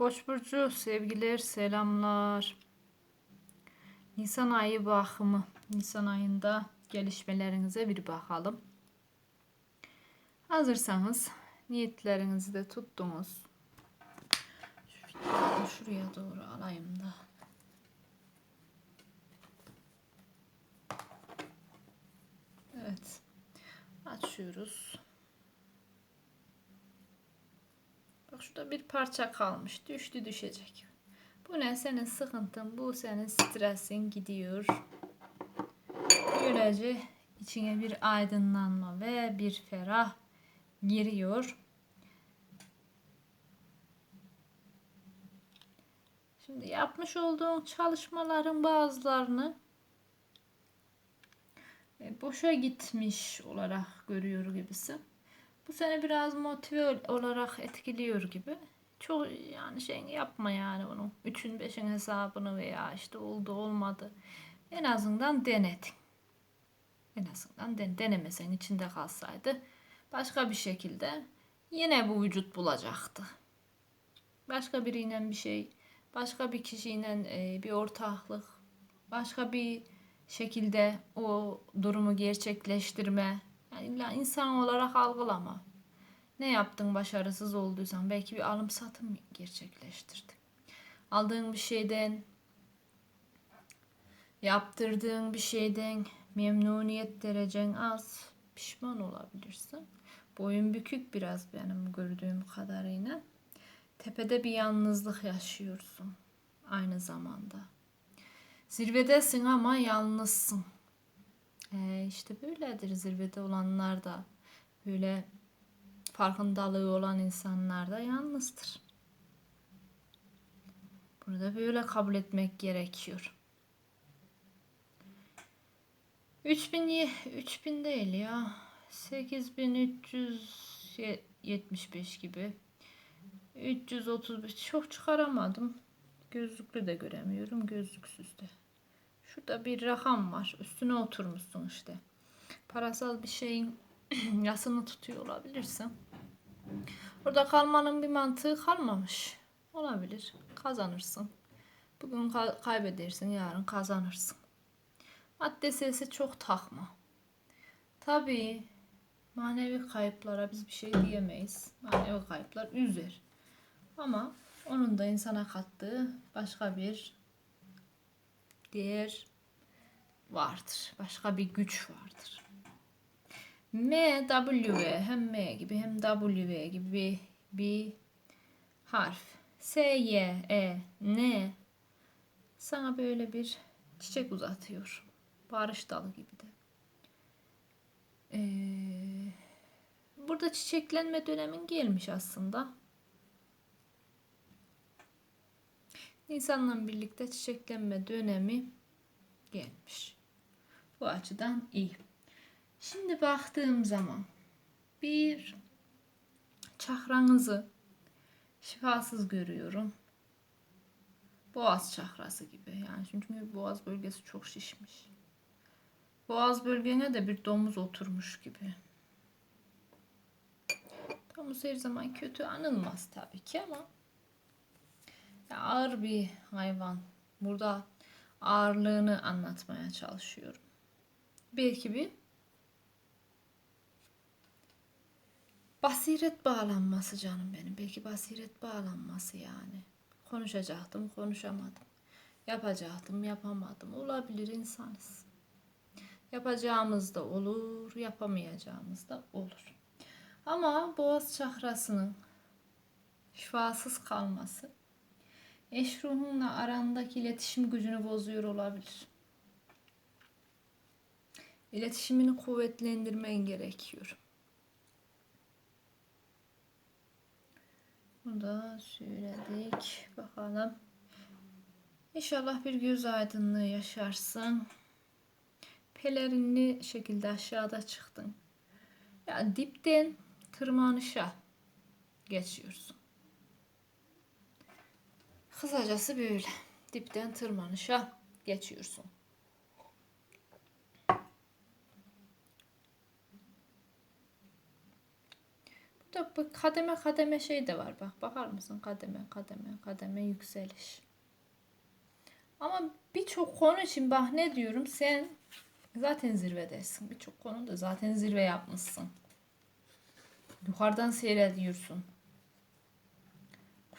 Koç burcu sevgiler, selamlar. Nisan ayı bakımı. Nisan ayında gelişmelerinize bir bakalım. Hazırsanız niyetlerinizi de tuttunuz. Şuraya doğru alayım da. Evet. Açıyoruz. Bak şurada bir parça kalmış. Düştü düşecek. Bu ne? Senin sıkıntın. Bu senin stresin gidiyor. Böylece içine bir aydınlanma ve bir ferah giriyor. Şimdi yapmış olduğun çalışmaların bazılarını e, boşa gitmiş olarak görüyor gibisin. Bu seni biraz motive olarak etkiliyor gibi. Çok yani şey yapma yani onun. Üçün beşin hesabını veya işte oldu olmadı. En azından denedin. En azından den denemesen içinde kalsaydı başka bir şekilde yine bu vücut bulacaktı. Başka biriyle bir şey, başka bir kişiyle e, bir ortaklık, başka bir şekilde o durumu gerçekleştirme. Yani insan olarak algılama. Ne yaptın başarısız olduysan belki bir alım satım gerçekleştirdin. Aldığın bir şeyden yaptırdığın bir şeyden memnuniyet derecen az pişman olabilirsin. Boyun bükük biraz benim gördüğüm kadarıyla. Tepede bir yalnızlık yaşıyorsun aynı zamanda. Zirvedesin ama yalnızsın. Ee, işte böyledir zirvede olanlar da böyle farkındalığı olan insanlar da yalnızdır. Bunu da böyle kabul etmek gerekiyor. 3000 3000 değil ya. 8375 gibi. 335 çok çıkaramadım. Gözlüklü de göremiyorum. Gözlüksüz de. Şurada bir rakam var. Üstüne oturmuşsun işte. Parasal bir şeyin yasını tutuyor olabilirsin. Burada kalmanın bir mantığı kalmamış. Olabilir. Kazanırsın. Bugün ka- kaybedersin, yarın kazanırsın. Madde sesi çok takma. Tabii manevi kayıplara biz bir şey diyemeyiz. Manevi kayıplar üzer. Ama onun da insana kattığı başka bir değer vardır. Başka bir güç vardır. M, W hem M gibi hem W gibi bir, bir harf. S, Y, E, N sana böyle bir çiçek uzatıyor. Barış dalı gibi de. Ee, burada çiçeklenme dönemin gelmiş aslında. İnsanla birlikte çiçeklenme dönemi gelmiş. Bu açıdan iyi. Şimdi baktığım zaman bir çakranızı şifasız görüyorum. Boğaz çakrası gibi. Yani çünkü boğaz bölgesi çok şişmiş. Boğaz bölgene de bir domuz oturmuş gibi. Domuz her zaman kötü anılmaz tabii ki ama ağır bir hayvan. Burada ağırlığını anlatmaya çalışıyorum. Belki bir basiret bağlanması canım benim. Belki basiret bağlanması yani. Konuşacaktım, konuşamadım. Yapacaktım, yapamadım. Olabilir insanız. Yapacağımız da olur, yapamayacağımız da olur. Ama boğaz çakrasının şifasız kalması eş ruhunla arandaki iletişim gücünü bozuyor olabilir. İletişimini kuvvetlendirmen gerekiyor. Bunu da söyledik. Bakalım. İnşallah bir göz aydınlığı yaşarsın. Pelerinli şekilde aşağıda çıktın. Ya dipten tırmanışa geçiyorsun. Kısacası böyle. Dipten tırmanışa geçiyorsun. Burada bu kademe kademe şey de var bak. Bakar mısın? Kademe kademe kademe yükseliş. Ama birçok konu için bak ne diyorum sen zaten zirvedesin. Birçok konuda zaten zirve yapmışsın. Yukarıdan seyrediyorsun.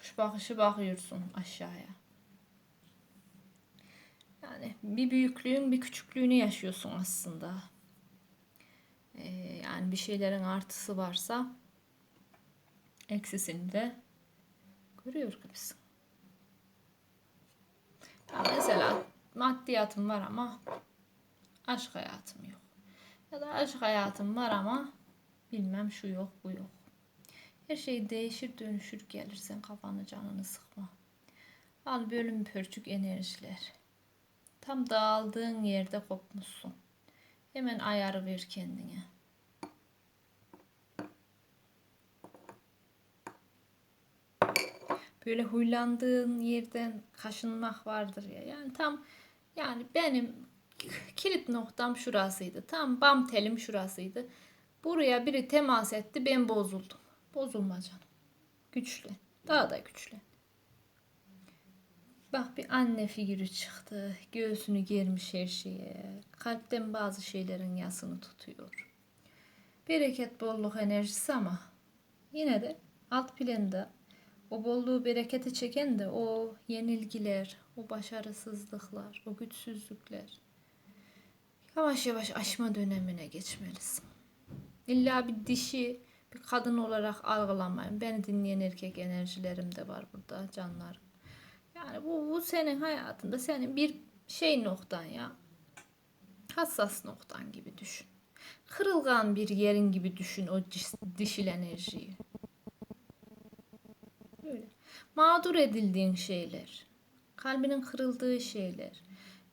Kuş bakışı bakıyorsun aşağıya. Yani bir büyüklüğün bir küçüklüğünü yaşıyorsun aslında. Ee, yani bir şeylerin artısı varsa eksisini de görüyor gibisin. Ya mesela maddiyatım var ama aşk hayatım yok. Ya da aşk hayatım var ama bilmem şu yok bu yok. Her şey değişir dönüşür gelirsen kafanı canını sıkma. Al bölüm pörçük enerjiler. Tam dağıldığın yerde kopmuşsun. Hemen ayarı ver kendine. Böyle huylandığın yerden kaşınmak vardır ya. Yani tam yani benim kilit noktam şurasıydı. Tam bam telim şurasıydı. Buraya biri temas etti ben bozuldum. Bozulma canım. Güçlü. Daha da güçlü. Bak bir anne figürü çıktı. Göğsünü germiş her şeye. Kalpten bazı şeylerin yasını tutuyor. Bereket bolluk enerjisi ama yine de alt planda o bolluğu bereketi çeken de o yenilgiler, o başarısızlıklar, o güçsüzlükler. Yavaş yavaş aşma dönemine geçmelisin. İlla bir dişi, bir kadın olarak algılamayın. Beni dinleyen erkek enerjilerim de var burada canlarım. Yani bu, bu senin hayatında senin bir şey noktan ya. Hassas noktan gibi düşün. Kırılgan bir yerin gibi düşün o dişil enerjiyi. Böyle. Mağdur edildiğin şeyler. Kalbinin kırıldığı şeyler.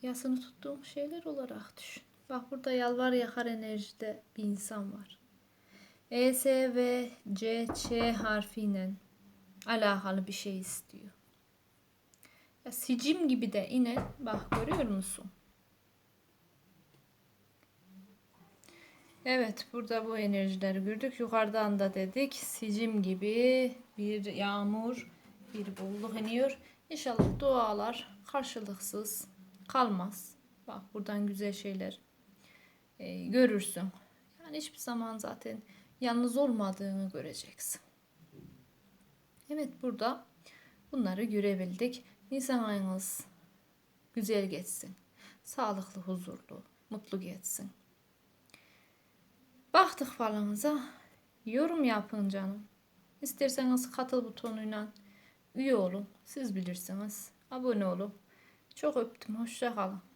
Yasını tuttuğun şeyler olarak düşün. Bak burada yalvar yakar enerjide bir insan var. E, S ve C, Ç harfiyle alakalı bir şey istiyor. Ya sicim gibi de inen bak görüyor musun? Evet burada bu enerjileri gördük. Yukarıdan da dedik sicim gibi bir yağmur, bir bolluk iniyor. İnşallah dualar karşılıksız kalmaz. Bak buradan güzel şeyler e, görürsün. Yani hiçbir zaman zaten yalnız olmadığını göreceksin. Evet burada bunları görebildik. Nisan ayınız güzel geçsin. Sağlıklı, huzurlu, mutlu geçsin. Baktık falınıza. Yorum yapın canım. İsterseniz katıl butonuyla üye olun. Siz bilirsiniz. Abone olun. Çok öptüm. Hoşça kalın.